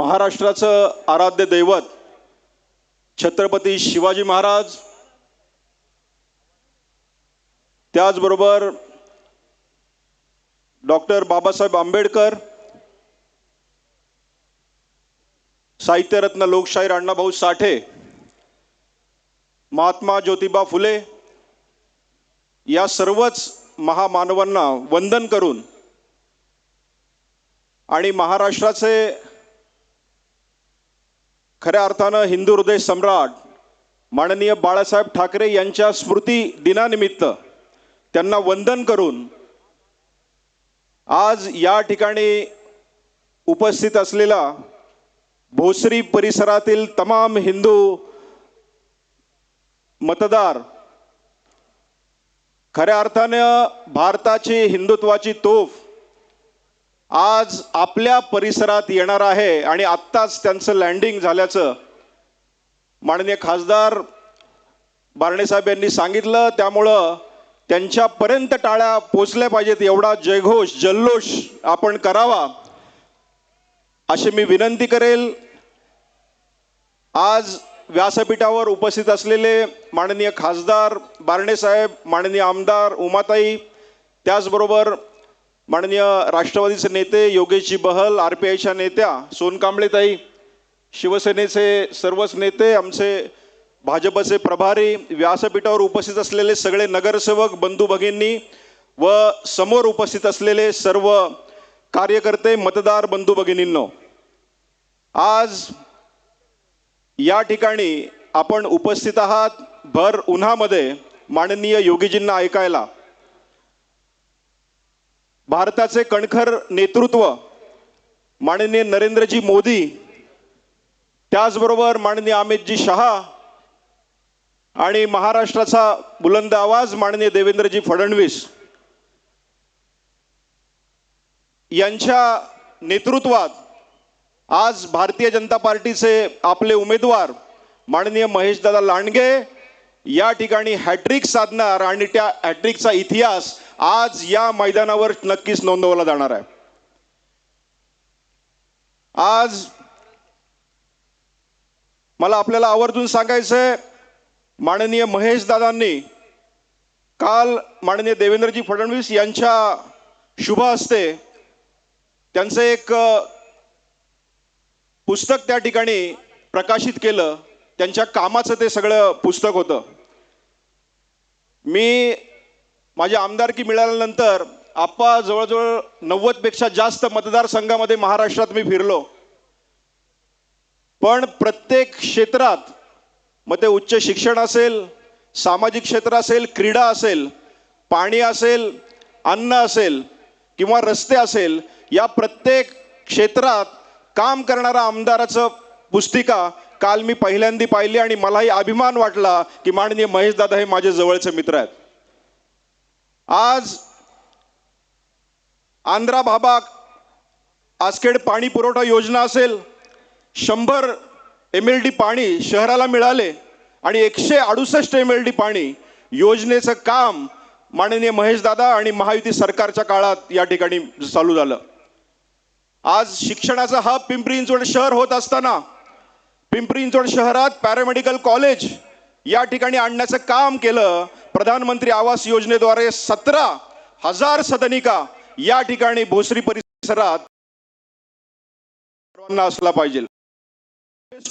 महाराष्ट्राचं आराध्य दैवत छत्रपती शिवाजी महाराज त्याचबरोबर डॉक्टर बाबासाहेब आंबेडकर साहित्यरत्न लोकशाहीर अण्णाभाऊ साठे महात्मा ज्योतिबा फुले या सर्वच महामानवांना वंदन करून आणि महाराष्ट्राचे खऱ्या अर्थानं हिंदू हृदय सम्राट माननीय बाळासाहेब ठाकरे यांच्या स्मृती दिनानिमित्त त्यांना वंदन करून आज या ठिकाणी उपस्थित असलेला भोसरी परिसरातील तमाम हिंदू मतदार खऱ्या अर्थानं भारताची हिंदुत्वाची तोफ आज आपल्या परिसरात येणार आहे आणि आत्ताच त्यांचं लँडिंग झाल्याचं माननीय खासदार बारणेसाहेब यांनी सांगितलं. त्यामुळं त्यांच्यापर्यंत टाळ्या पोचल्या पाहिजेत. एवढा जयघोष जल्लोष आपण करावा अशी मी विनंती करेल. आज व्यासपीठावर उपस्थित असलेले माननीय खासदार बारणेसाहेब माननीय आमदार उमाताई त्याचबरोबर माननीय राष्ट्रवादीचे नेते योगेशजी बहल आर पी आयच्या नेत्या सोनकांबळेताई शिवसेनेचे सर्वच नेते आमचे भाजपचे प्रभारी व्यासपीठावर उपस्थित असलेले सगळे नगरसेवक बंधू भगिनी व समोर उपस्थित असलेले सर्व कार्यकर्ते मतदार बंधू भगिनींनो आज या ठिकाणी आपण उपस्थित आहात. भर उन्हामध्ये माननीय योगीजींना ऐकायला. भारताचे कणखर नेतृत्व माननीय नरेंद्रजी मोदी त्याचबरोबर माननीय अमितजी शहा आणि महाराष्ट्राचा बुलंद आवाज माननीय देवेंद्रजी फडणवीस यांच्या नेतृत्वात आज भारतीय जनता पार्टीचे आपले उमेदवार माननीय महेशदादा लांडगे या ठिकाणी हॅट्रिक साधणार आणि त्या हॅट्रिकचा इतिहास आज या मैदानावर नक्कीच नोंदवला जाणार आहे. आज मला आपल्याला आवर्जून सांगायचंय माननीय महेश दादांनी काल माननीय देवेंद्रजी फडणवीस यांच्या शुभ हस्ते त्यांचं एक पुस्तक त्या ठिकाणी प्रकाशित केलं. त्यांच्या कामाचं ते सगळं पुस्तक होतं. मी माझी आमदारकी मिळाल्यानंतर आप्पा जवळजवळ नव्वदपेक्षा जास्त मतदारसंघामध्ये महाराष्ट्रात मी फिरलो. पण प्रत्येक क्षेत्रात मग ते उच्च शिक्षण असेल सामाजिक क्षेत्र असेल क्रीडा असेल पाणी असेल अन्न असेल किंवा रस्ते असेल या प्रत्येक क्षेत्रात काम करणारा आमदाराचं पुस्तिका काल मी पहिल्यांदा पाहिली आणि मलाही अभिमान वाटला की माननीय महेशदादा हे माझे जवळचे मित्र आहेत. आज आंध्रा भाबा आसखेड पाणी पुरवठा योजना असेल शंभर एम एल डी पाणी शहराला मिळाले आणि एकशे अडुसष्ट एम एल डी पाणी योजनेचं काम माननीय महेशदादा आणि महायुती सरकारच्या काळात या ठिकाणी चालू झालं. आज शिक्षणाचा हब पिंपरी चिंचवड शहर होत असताना पिंपरी चिंचवड शहरात पॅरामेडिकल कॉलेज या ठिकाणी आणण्याचं काम केलं. प्रधानमंत्री आवास योजनेद्वारे सतरा हजार सदनिका या ठिकाणी भोसरी परिसरात सर्वांना असला पाहिजे.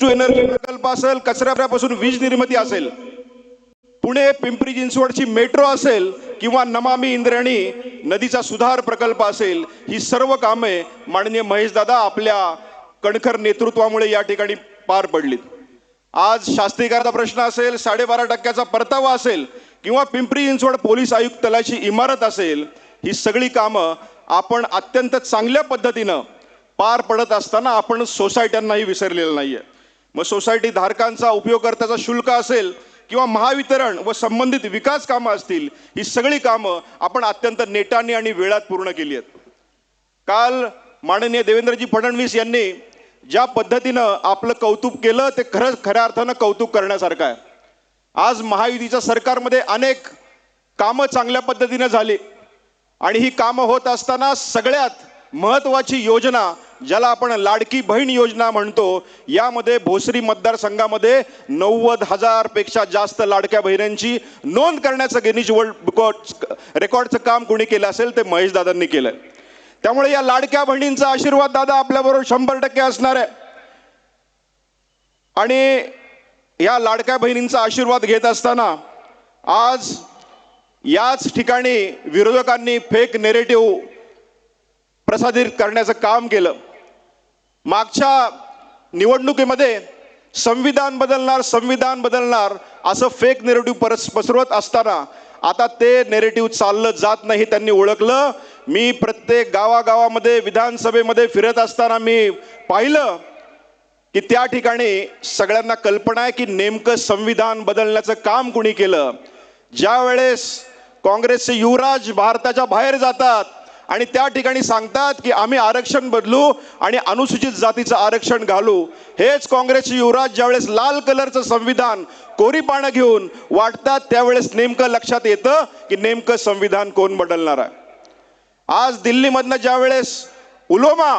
टू एनर्जी प्रकल्प असेल कचऱ्यापासून वीज निर्मिती असेल पुणे पिंपरी चिंचवडची मेट्रो असेल किंवा नमामी इंद्रणी नदीचा सुधार प्रकल्प असेल ही सर्व कामे माननीय महेशदादा आपल्या कणखर नेतृत्वामुळे या ठिकाणी पार पडलीत. आज शास्त्रीकरणाचा प्रश्न असेल साडेबारा टक्क्याचा परतावा असेल किंवा पिंपरी चिंचवड पोलीस आयुक्तालयाची इमारत असेल ही सगळी कामं आपण अत्यंत चांगल्या पद्धतीनं पार पडत असताना आपण सोसायट्यांनाही विसरलेलं नाही आहे मग सोसायटी धारकांचा उपयोगकर्त्याचा शुल्क असेल किंवा महावितरण व संबंधित विकास कामं असतील ही सगळी कामं आपण अत्यंत नेटाने आणि वेळात पूर्ण केली आहेत. काल माननीय देवेंद्रजी फडणवीस यांनी ज्या पद्धतीनं आपलं कौतुक केलं ते खरंच खऱ्या अर्थानं कौतुक करण्यासारखं आहे. आज महायुतीच्या सरकारमध्ये अनेक कामं चांगल्या पद्धतीनं झाली. आणि ही कामं होत असताना सगळ्यात महत्त्वाची योजना ज्याला आपण लाडकी बहीण योजना म्हणतो यामध्ये भोसरी मतदारसंघामध्ये नव्वद हजारपेक्षा जास्त लाडक्या बहिणींची नोंद करण्याचं गिनीज वर्ल्ड रेकॉर्डचं काम कोणी केलं असेल ते महेश दादांनी आहे त्यामुळे या लाडक्या बहिणींचा आशीर्वाद दादा आपल्याबरोबर शंभर टक्के असणार आहे. आणि या लाडक्या बहिणींचा आशीर्वाद घेत असताना आज याच ठिकाणी विरोधकांनी फेक नेरेटिव्ह प्रसारित करण्याचं काम केलं. मागच्या निवडणुकीमध्ये संविधान बदलणार संविधान बदलणार असं फेक नेरेटिव्ह परस पसरवत असताना आता ते नेरेटिव्ह चाललं जात नाही त्यांनी ओळखलं. मी प्रत्येक गावागावामध्ये विधानसभेमध्ये फिरत असताना मी पाहिलं की त्या ठिकाणी सगळ्यांना कल्पना आहे की नेमकं संविधान बदलण्याचं काम कुणी केलं. ज्या वेळेस काँग्रेसचे युवराज भारताच्या बाहेर जातात आणि त्या ठिकाणी सांगतात की आम्ही आरक्षण बदलू आणि अनुसूचित जातीचं आरक्षण घालू. हेच काँग्रेसचे युवराज ज्यावेळेस लाल कलरचं संविधान कोरी पानं घेऊन वाटतात त्यावेळेस नेमकं लक्षात येतं की नेमकं संविधान कोण बदलणार आहे. आज दिल्लीमधनं ज्या वेळेस उलोमा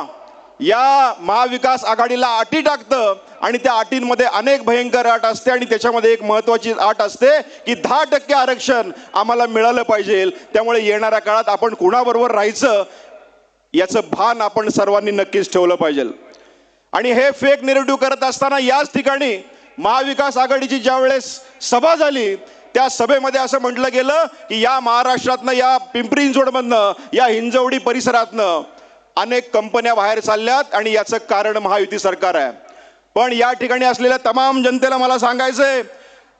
या महाविकास आघाडीला अटी टाकतं आणि त्या अटींमध्ये अनेक भयंकर अट असते आणि त्याच्यामध्ये एक महत्त्वाची अट असते की दहा टक्के आरक्षण आम्हाला मिळालं पाहिजे. त्यामुळे येणाऱ्या काळात आपण कुणाबरोबर राहायचं याचं भान आपण सर्वांनी नक्कीच ठेवलं पाहिजे. आणि हे फेक निरेटिव्ह करत असताना याच ठिकाणी महाविकास आघाडीची ज्या वेळेस सभा झाली त्या सभेमध्ये असं म्हटलं गेलं की या महाराष्ट्रातनं या पिंपरी चिंचवडमधनं या हिंजवडी परिसरातनं अनेक कंपन्या बाहेर चालल्यात आणि याचं कारण महायुती सरकार आहे. पण या ठिकाणी असलेल्या तमाम जनतेला मला सांगायचंय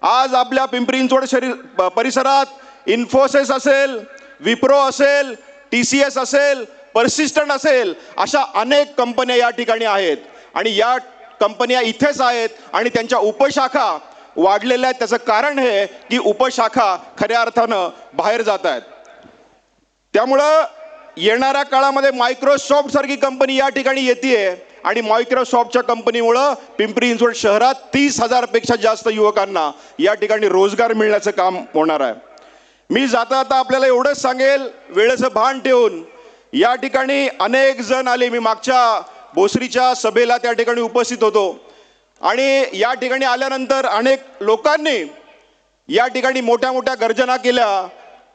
आज आपल्या पिंपरी चिंचवड शरीर परिसरात इन्फोसिस असेल विप्रो असेल टी सी एस असेल परसिस्टंट असेल अशा अनेक कंपन्या या ठिकाणी आहेत. आणि या कंपन्या इथेच आहेत आणि त्यांच्या उपशाखा वाढलेल्या आहेत त्याचं कारण हे की उपशाखा खऱ्या अर्थानं बाहेर जात आहेत. त्यामुळं येणाऱ्या काळामध्ये मायक्रोसॉफ्ट सारखी कंपनी या ठिकाणी येते आणि मायक्रोसॉफ्टच्या कंपनीमुळं पिंपरी चिंचवड शहरात तीस हजारपेक्षा जास्त युवकांना या ठिकाणी रोजगार मिळण्याचं काम होणार आहे. मी जाता जाता आपल्याला एवढंच सांगेल वेळेचं भान ठेवून या ठिकाणी अनेक जण आले. मी मागच्या भोसरीच्या सभेला त्या ठिकाणी उपस्थित होतो. आणि या ठिकाणी आल्यानंतर अनेक लोकांनी या ठिकाणी मोठ्या मोठ्या गर्जना केल्या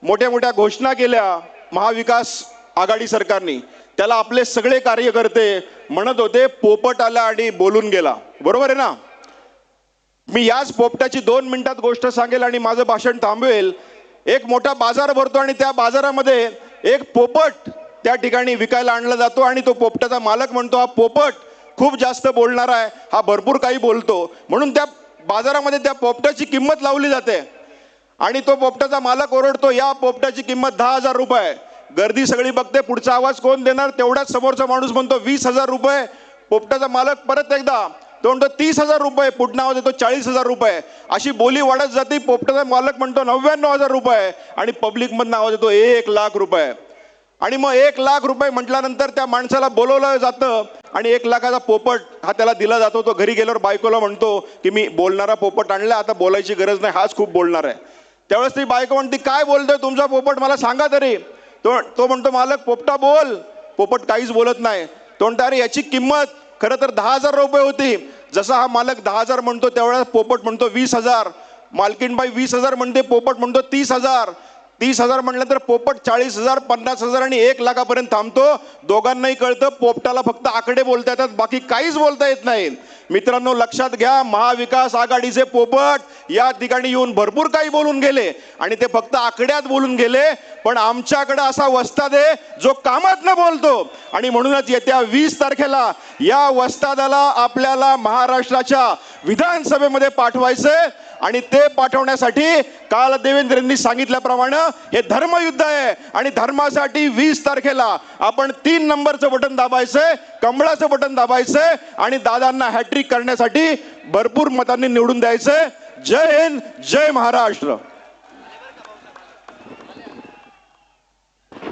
मोठ्या मोठ्या घोषणा केल्या महाविकास आघाडी सरकारने. त्याला आपले सगळे कार्यकर्ते म्हणत होते पोपट आला आणि बोलून गेला. बरोबर आहे ना? मी याच पोपटाची दोन मिनिटात गोष्ट सांगेल आणि माझं भाषण थांबवेल. एक मोठा बाजार भरतो आणि त्या बाजारामध्ये एक पोपट त्या ठिकाणी विकायला आणला जातो आणि तो पोपटाचा मालक म्हणतो हा पोपट खूप जास्त बोलणारा आहे हा भरपूर काही बोलतो. म्हणून त्या बाजारामध्ये त्या पोपटाची किंमत लावली जाते. आणि तो पोपटाचा मालक ओरडतो या पोपटाची किंमत दहा हजार रुपये गर्दी सगळी बघते पुढचा आवाज कोण देणार? तेवढ्याच समोरचा माणूस म्हणतो वीस हजार रुपये पोपटाचा मालक परत एकदा तो म्हणतो तीस हजार रुपये पुढं आवाज येतो चाळीस हजार रुपये अशी बोली वाढत जाते पोपटाचा मालक म्हणतो नव्याण्णव हजार रुपये आणि पब्लिकमधनं आवाज येतो एक लाख रुपये आणि मग एक लाख रुपये म्हटल्यानंतर त्या माणसाला बोलवलं जातं आणि एक लाखाचा पोपट हा त्याला दिला जातो तो घरी गेल्यावर बायकोला म्हणतो की मी बोलणारा पोपट आणला आता बोलायची गरज नाही हाच खूप बोलणार आहे. त्यावेळेस ती बायको म्हणते काय बोलतोय तुमचा पोपट? मला सांगा तरी. तो तो म्हणतो मालक पोपटा बोल. पोपट काहीच बोलत नाही. तो म्हणतो अरे याची किंमत खरं तर दहा हजार रुपये होती. जसा हा मालक दहा हजार म्हणतो त्यावेळेस पोपट म्हणतो वीस हजार. मालकीनबाई वीस हजार म्हणते पोपट म्हणतो तीस हजार. तीस हजार म्हटलं तर पोपट चाळीस हजार पन्नास हजार आणि एक लाखापर्यंत थांबतो. दोघांनाही कळतं पोपटाला फक्त आकडे बोलता येतात बाकी काहीच बोलता येत नाही. मित्रांनो लक्षात घ्या महाविकास आघाडीचे पोपट या ठिकाणी येऊन भरपूर काही बोलून गेले. आणि ते फक्त आकड्यात बोलून गेले. पण आमच्याकडे असा वस्ताद आहे जो कामात न बोलतो. आणि म्हणूनच येत्या वीस तारखेला या वस्तादाला आपल्याला महाराष्ट्राच्या विधानसभेमध्ये पाठवायचं आणि ते पाठवण्यासाठी काल देवेंद्रेंनी सांगितल्याप्रमाणे हे धर्मयुद्ध आहे. आणि धर्मासाठी वीस तारखेला आपण तीन नंबरचं बटन दाबायचंय कमळाचं बटन दाबायचंय आणि दादांना हॅट्रिक करण्यासाठी भरपूर मतांनी निवडून द्यायचंय. जय हिंद जय महाराष्ट्र.